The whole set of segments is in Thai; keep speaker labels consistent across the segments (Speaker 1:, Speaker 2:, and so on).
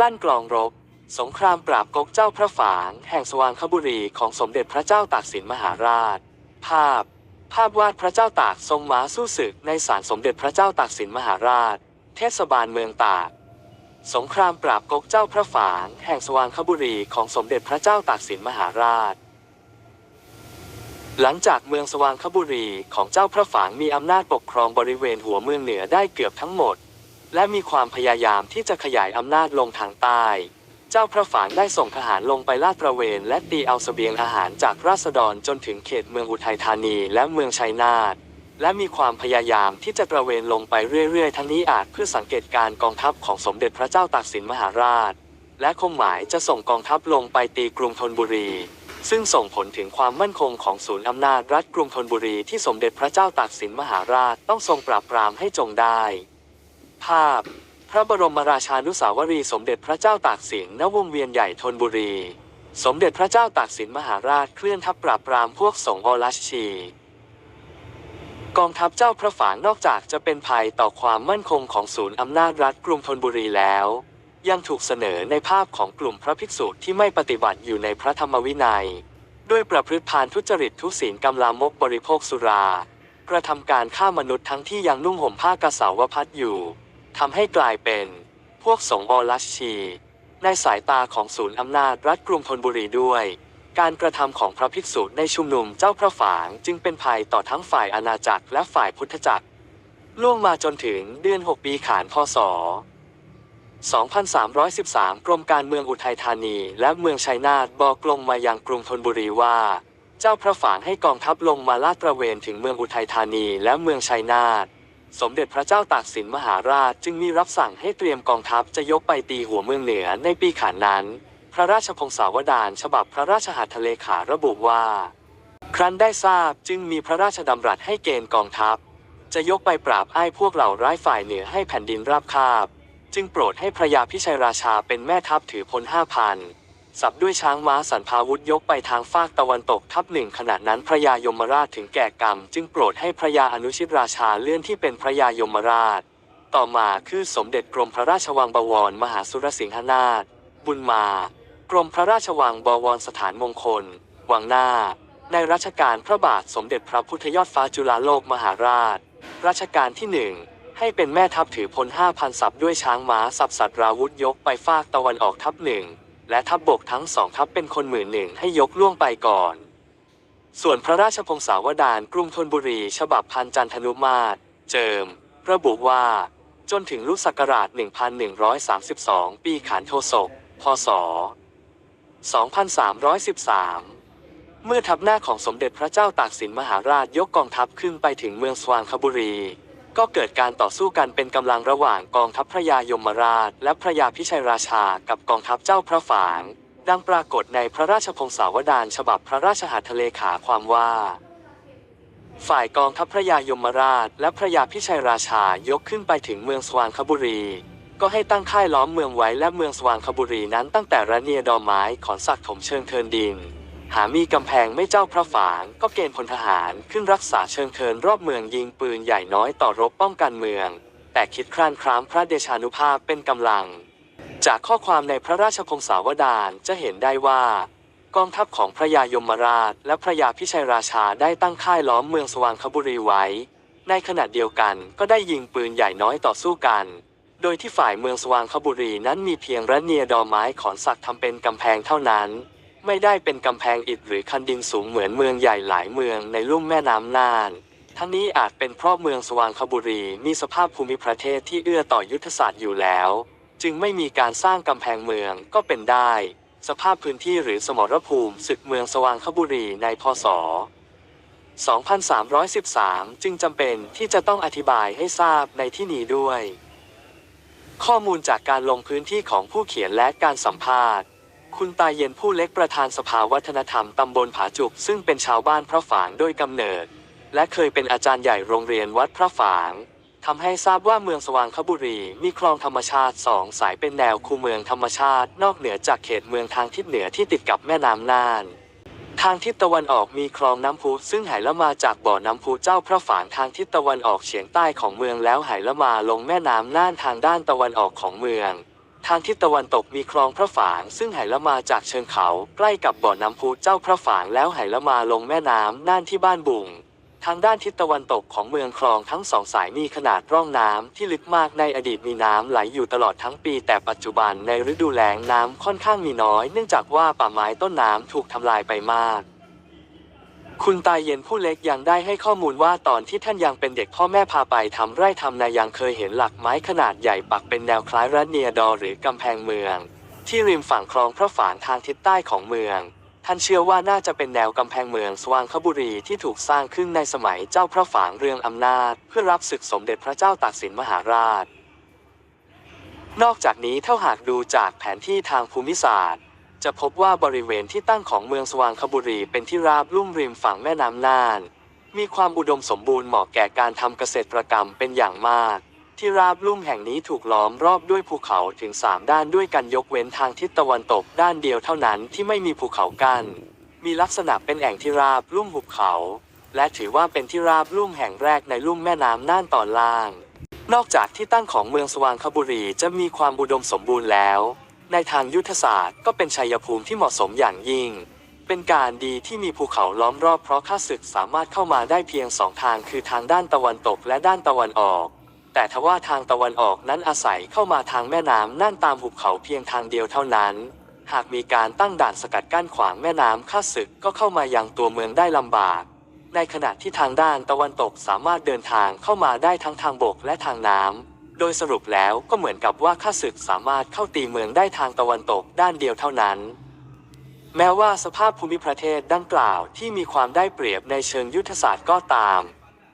Speaker 1: ลั่นกลองรบ สงครามปราบก๊กเจ้าพระฝาง แห่งสว่างคบุรีของสมเด็จพระเจ้าตากสินมหาราช ภาพ ภาพวาดพระเจ้าตากทรงม้าสู้ศึกในศาลสมเด็จพระเจ้าตากสินมหาราช เทศบาลเมืองตาก สงครามปราบก๊กเจ้าพระฝาง แห่งสว่างคบุรีของสมเด็จพระเจ้าตากสินมหาราช หลังจากเมืองสว่างคบุรีของเจ้าพระฝางมีอำนาจปกครองบริเวณหัวเมืองเหนือได้เกือบทั้งหมด และมีความพยายามที่จะขยายอำนาจลงทางใต้ เจ้าพระฝางได้ส่งทหารลงไปลาดตระเวนและตีเอาเสบียงอาหารจากราษฎรจนถึงเขตเมืองอุทัยธานีและเมืองชัยนาท และมีความพยายามที่จะตระเวนลงไปเรื่อยๆ ทั้งนี้อาจเพื่อสังเกตการกองทัพของสมเด็จพระเจ้าตากสินมหาราช และคงหมายจะส่งกองทัพลงไปตีกรุงธนบุรีซึ่งส่งผลถึงความมั่นคงของศูนย์อำนาจรัฐกรุงธนบุรีที่สมเด็จพระเจ้าตากสินมหาราชต้องทรงปราบปรามให้จงได้ ภาพ พระบรมราชานุสาวรีย์สมเด็จพระเจ้าตากสินณวงเวียนใหญ่ธนบุรี สมเด็จพระเจ้าตากสินมหาราชเคลื่อนทัพปราบปรามพวกสงฆ์อลัชชี กองทัพเจ้าพระฝางนอกจากจะเป็นภัยต่อความมั่นคงของศูนย์อำนาจรัฐกรุงธนบุรีแล้ว ยังถูกเสนอในภาพของกลุ่มพระภิกษุที่ไม่ปฏิบัติอยู่ในพระธรรมวินัย ด้วยประพฤติพานทุจริตทุศีลกำลามกบริโภคสุรากระทำการฆ่ามนุษย์ทั้งที่ยังนุ่งห่มผ้ากสาวพัดอยู่ ทำให้กลายเป็นพวกสงฆ์อลัชชี ในสายตาของศูนย์อำนาจรัฐกรุงธนบุรีด้วย การกระทำของพระภิกษุในชุมนุมเจ้าพระฝางจึงเป็นภัยต่อทั้งฝ่ายอาณาจักรและฝ่ายพุทธจักร ล่วงมาจนถึงเดือน 6 ปีขานพศ 2313 กรมการเมืองอุทัยธานีและเมืองชัยนาทบอกลงมายังกรุงธนบุรีว่า เจ้าพระฝางให้กองทัพลงมาลาดตระเวนถึงเมืองอุทัยธานีและเมืองชัยนาท สมเด็จพระเจ้าตากสินมหาราชจึงมีรับสั่งให้เตรียมกองทัพจะยกไปตีหัวเมืองเหนือในปีขานนั้น พระราชพงศาวดารฉบับพระราชหัตถเลขาระบุว่า ครั้นได้ทราบจึงมีพระราชดำรัสให้เกณฑ์กองทัพ จะยกไปปราบไอ้พวกเหล่าร้ายฝ่ายเหนือให้แผ่นดินราบคาบ จึงโปรดให้พระยาพิชัยราชาเป็นแม่ทัพถือพลห้าพัน สับด้วยช้างม้าสันพาวุธยกไปทางฟากตะวันตกทัพหนึ่งขณะนั้นพระยายมราชถึงแก่กรรม จึงโปรดให้พระยาอนุชิตราชาเลื่อนที่เป็นพระยายมราช ต่อมาคือสมเด็จกรมพระราชวังบวร มหาสุรสิงหนาถบุญมา กรมพระราชวังบวรสถานมงคล วังหน้า ในรัชกาลพระบาทสมเด็จพระพุทธยอดฟ้าจุฬาโลกมหาราช รัชกาลที่หนึ่งให้เป็นแม่ทัพถือพลห้าพันสับด้วยช้างม้าสับสัตราวุธยกไปฟากตะวันออกทัพหนึ่ง และทัพบบกทั้งสองทัพเป็นคนหมื่นหนึ่งให้ยกล่วงไปก่อน ส่วนพระราชพงศาวดารกรุงธนบุรี ฉบับพันจันทนุมาตร เจิม ระบุว่า จนถึงรุศักราช 1132 ปีขานโทศก พศ 2313 เมื่อทัพหน้าของสมเด็จพระเจ้าตากสินมหาราชยกกองทัพขึ้นไปถึงเมืองสว่างคบุรี ก็เกิดการต่อสู้กันเป็นกำลังระหว่างกองทัพพระยายมราช และพระยาพิชัยราชากับกองทัพเจ้าพระฝาง ดังปรากฏในพระราชพงศาวดารฉบับพระราชหัตถเลขาความว่า ฝ่ายกองทัพพระยายมราช และพระยาพิชัยราชายกขึ้นไปถึงเมืองสว่างคบุรี ก็ให้ตั้งค่ายล้อมเมืองไว้และเมืองสว่างคบุรีนั้นตั้งแต่ระเนียดอไม้ขอนสักถมเชิงเทินดิน หามีกำแพงไม่เจ้าพระฝางก็เกณฑ์พลทหารขึ้นรักษาเชิงเทินรอบเมืองยิงปืนใหญ่น้อยต่อรบป้องกันเมือง แต่คิดคร้านครามพระเดชานุภาพเป็นกำลัง จากข้อความในพระราชพงศาวดารจะเห็นได้ว่า กองทัพของพระยายมราช และพระยาพิชัยราชาได้ตั้งค่ายล้อมเมืองสว่างคบุรีไว้ ในขณะเดียวกันก็ได้ยิงปืนใหญ่น้อยต่อสู้กันโดยที่ฝ่ายเมืองสว่างคบุรีนั้นมีเพียงระเนียดอไม้ขอนสักทำเป็นกำแพงเท่านั้น ไม่ได้เป็นกำแพงอิฐหรือคันดินสูงเหมือนเมืองใหญ่หลายเมืองในลุ่มแม่น้ำน่าน ทั้งนี้อาจเป็นเพราะเมืองสว่างคบุรีมีสภาพภูมิประเทศที่เอื้อต่อยุทธศาสตร์อยู่แล้ว จึงไม่มีการสร้างกำแพงเมืองก็เป็นได้ สภาพพื้นที่หรือสมรภูมิศึกเมืองสว่างคบุรีในพศ 2313 จึงจำเป็นที่จะต้องอธิบายให้ทราบในที่นี้ด้วย ข้อมูลจากการลงพื้นที่ของผู้เขียนและการสัมภาษณ์ คุณตาเย็นผู้เล็กประธานสภาวัฒนธรรมตำบลผาจุก ซึ่งเป็นชาวบ้านพระฝางโดยกำเนิด และเคยเป็นอาจารย์ใหญ่โรงเรียนวัดพระฝางทำให้ทราบว่าเมืองสว่างคบุรี มีคลองธรรมชาติสองสายเป็นแนวคูเมืองธรรมชาติ นอกเหนือจากเขตเมืองทางทิศเหนือที่ติดกับแม่น้ำน่าน ทางทิศตะวันออกมีคลองน้ำพุซึ่งไหลมาจากบ่อน้ำพุเจ้าพระฝางทางทิศตะวันออกเฉียงใต้ของเมืองแล้วไหลมาลงแม่น้ำน่านทางด้านตะวันออกของเมือง ทางทิศตะวันตกมีคลองพระฝาง ซึ่งไหลละมาจากเชิงเขาใกล้กับบ่อน้ำพุเจ้าพระฝางแล้วไหลละมาลงแม่น้ำน่านที่บ้านบุงทางด้านทิศตะวันตกของเมืองคลองทั้งสองสายมีขนาดร่องน้ำที่ลึกมากในอดีตมีน้ำไหลอยู่ตลอดทั้งปีแต่ปัจจุบันในฤดูแล้งน้ำค่อนข้างมีน้อย เนื่องจากว่าป่าไม้ต้นน้ำถูกทำลายไปมาก คุณตายเย็นผู้เล็กยังได้ให้ข้อมูลว่าตอนที่ท่านยังเป็นเด็กพ่อแม่พาไปทำไร่ทำนายังเคยเห็นหลักไม้ขนาดใหญ่ปักเป็นแนวคล้ายรัเนียดอหรือกำแพงเมือง ที่ริมฝั่งคลองพระฝางทางทิศใต้ของเมือง ท่านเชื่อว่าน่าจะเป็นแนวกำแพงเมืองสว่างคบุรีที่ถูกสร้างขึ้นในสมัยเจ้าพระฝางเรืองอำนาจ เพื่อรับศึกสมเด็จพระเจ้าตากสินมหาราช นอกจากนี้ถ้าหากดูจากแผนที่ทางภูมิศาสตร์ จะพบว่าบริเวณที่ตั้งของเมืองสว่างคบุรีเป็นที่ราบลุ่มริมฝั่งแม่น้ำน่าน มีความอุดมสมบูรณ์เหมาะแก่การทำเกษตรกรรมเป็นอย่างมาก ที่ราบลุ่มแห่งนี้ถูกล้อมรอบด้วยภูเขาถึง 3 ด้านด้วยกันยกเว้นทางทิศตะวันตกด้านเดียวเท่านั้นที่ไม่มีภูเขากั้นมีลักษณะเป็นแอ่งที่ราบลุ่มหุบเขา และถือว่าเป็นที่ราบลุ่มแห่งแรกในลุ่มแม่น้ำน่านตอนล่าง นอกจากที่ตั้งของเมืองสว่างคบุรีจะมีความอุดมสมบูรณ์แล้ว ในทางยุทธศาสตร์ก็เป็นชัยภูมิที่เหมาะสมอย่างยิ่ง เป็นการดีที่มีภูเขาล้อมรอบเพราะข้าศึกสามารถเข้ามาได้เพียงสองทางคือทางด้านตะวันตกและด้านตะวันออก แต่ทว่าทางตะวันออกนั้นอาศัยเข้ามาทางแม่น้ำน่านตามหุบเขาเพียงทางเดียวเท่านั้น หากมีการตั้งด่านสกัดกั้นขวางแม่น้ำข้าศึกก็เข้ามายังตัวเมืองได้ลำบากในขณะที่ทางด้านตะวันตกสามารถเดินทางเข้ามาได้ทั้งทางบกและทางน้ำ โดยสรุปแล้วก็เหมือนกับว่าข้าศึกสามารถเข้าตีเมืองได้ทางตะวันตกด้านเดียวเท่านั้น แม้ว่าสภาพภูมิประเทศดังกล่าวที่มีความได้เปรียบในเชิงยุทธศาสตร์ก็ตาม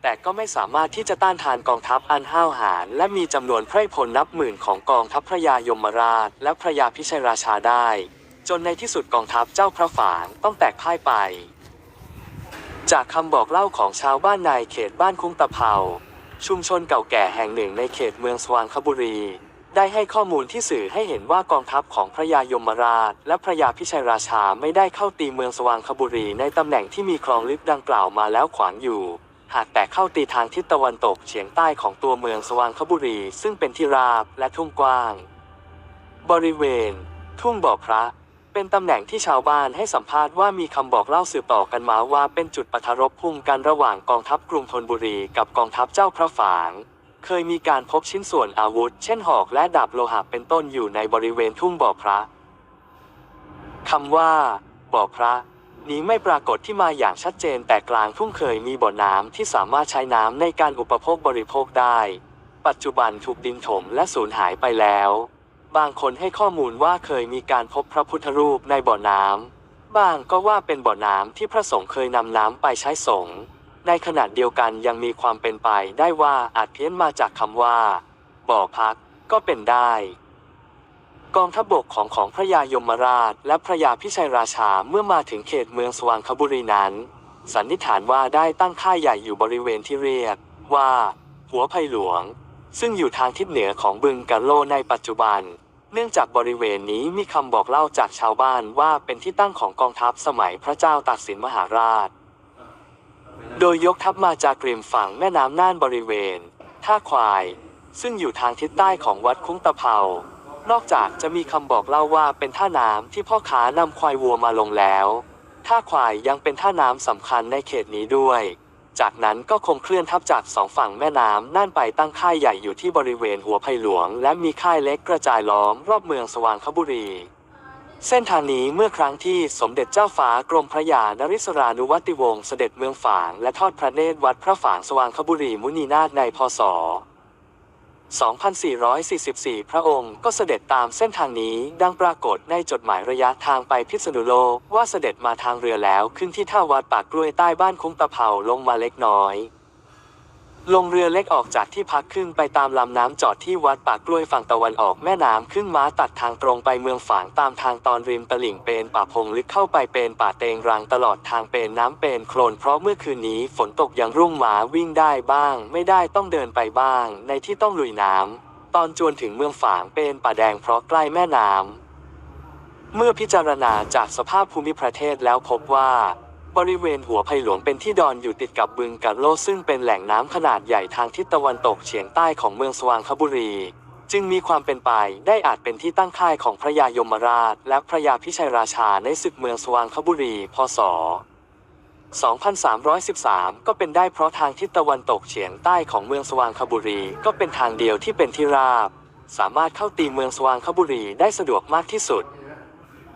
Speaker 1: แต่ก็ไม่สามารถที่จะต้านทานกองทัพอันห้าวหาญและมีจำนวนไพร่พลนับหมื่นของกองทัพพระยายมราช และพระยาพิชัยราชาได้ จนในที่สุดกองทัพเจ้าพระฝางต้องแตกพ่ายไป จากคำบอกเล่าของชาวบ้านในเขตบ้านคุ้งตะเภา ชุมชนเก่าแก่แห่งหนึ่งในเขตเมืองสว่างคบุรี ได้ให้ข้อมูลที่สื่อให้เห็นว่ากองทัพของพระยายมราช และพระยาพิชัยราชาไม่ได้เข้าตีเมืองสว่างคบุรีในตำแหน่งที่มีคลองลึกดังกล่าวมาแล้วขวางอยู่ หากแต่เข้าตีทางทิศตะวันตกเฉียงใต้ของตัวเมืองสว่างคบุรี ซึ่งเป็นที่ราบและทุ่งกว้าง บริเวณ ทุ่งบ่อพระ เป็นตำแหน่งที่ชาวบ้านให้สัมภาษณ์ว่ามีคำบอกเล่าสืบต่อกันมาว่าเป็นจุดปะทะรบพุ่งกันระหว่างกองทัพกรุงธนบุรีกับกองทัพเจ้าพระฝาง เคยมีการพบชิ้นส่วนอาวุธ เช่นหอกและดาบโลหะเป็นต้นอยู่ในบริเวณทุ่งบ่อพระคำว่า บ่อพระ นี้ไม่ปรากฏที่มาอย่างชัดเจนแต่กลางทุ่งเคยมีบ่อน้ำที่สามารถใช้น้ำในการอุปโภคบริโภคได้ ปัจจุบันถูกดินถมและสูญหายไปแล้ว บางคนให้ข้อมูลว่าเคยมีการพบพระพุทธรูปในบ่อน้ำ บางก็ว่าเป็นบ่อน้ำที่พระสงฆ์เคยนำน้ำไปใช้สงฆ์ ในขณะเดียวกันยังมีความเป็นไปได้ว่าอาจเพี้ยนมาจากคำว่า บ่อพักก็เป็นได้ กองทัพบกของของพระยายมราช และพระยาพิชัยราชาเมื่อมาถึงเขตเมืองสว่างคบุรีนั้น สันนิษฐานว่าได้ตั้งค่ายใหญ่อยู่บริเวณที่เรียกว่า หัวไผ่หลวง ซึ่งอยู่ทางทิศเหนือของบึงกะโลในปัจจุบัน เนื่องจากบริเวณนี้มีคำบอกเล่าจากชาวบ้านว่าเป็นที่ตั้งของกองทัพสมัยพระเจ้าตากสินมหาราช โดยยกทัพมาจากริมฝั่งแม่น้ำน่านบริเวณ ท่าควาย ซึ่งอยู่ทางทิศใต้ของวัดคุ้งตะเภานอกจากจะมีคำบอกเล่าว่าเป็นท่าน้ำที่พ่อค้านำควายวัวมาลงแล้ว ท่าควายยังเป็นท่าน้ำสำคัญในเขตนี้ด้วย จากนั้นก็คงเคลื่อนทัพจากสองฝั่งแม่น้ำน่านไปตั้งค่ายใหญ่อยู่ที่บริเวณหัวไผ่หลวง และมีค่ายเล็กกระจายล้อมรอบเมืองสว่างคบุรีเส้นทางนี้เมื่อครั้งที่สมเด็จเจ้าฟ้ากรมพระยานริศรานุวัติวงศ์เสด็จเมืองฝาง และทอดพระเนตรวัดพระฝางสว่างคบุรีมุนีนาถในพศ 2444 พระองค์ก็เสด็จตามเส้นทางนี้ดังปรากฏในจดหมายระยะทางไปพิษณุโลกว่าเสด็จมาทางเรือแล้วขึ้นที่ท่าวัดปากกล้วยใต้บ้านคุ้งตะเภาลงมาเล็กน้อย ลงเรือเล็กออกจากที่พักขึ้นไปตามลำน้ำจอดที่วัดปากกล้วยฝั่งตะวันออกแม่น้ำขึ้นม้าตัดทางตรงไปเมืองฝางตามทางตอนริมตลิ่งเป็นป่าพงลึกเข้าไปเป็นป่าเตงรังตลอดทางเป็นน้ำเป็นโคลนเพราะเมื่อคืนนี้ฝนตกยังรุ่งหมาวิ่งได้บ้าง ไม่ได้ต้องเดินไปบ้าง ในที่ต้องลุยน้ำตอนจวนถึงเมืองฝางเป็นป่าแดงเพราะใกล้แม่น้ำเมื่อพิจารณาจากสภาพภูมิประเทศแล้วพบว่า บริเวณหัวไผ่หลวงเป็นที่ดอนอยู่ติดกับบึงกะโลซึ่งเป็นแหล่งน้ำขนาดใหญ่ทางทิศตะวันตกเฉียงใต้ของเมืองสว่างคบุรี จึงมีความเป็นไปได้อาจเป็นที่ตั้งค่ายของพระยายมราช และพระยาพิชัยราชาในศึกเมืองสว่างคบุรี พศ 2313 ก็เป็นได้เพราะทางทิศตะวันตกเฉียงใต้ของเมืองสว่างคบุรี ก็เป็นทางเดียวที่เป็นที่ราบ สามารถเข้าตีเมืองสว่างคบุรีได้สะดวกมากที่สุด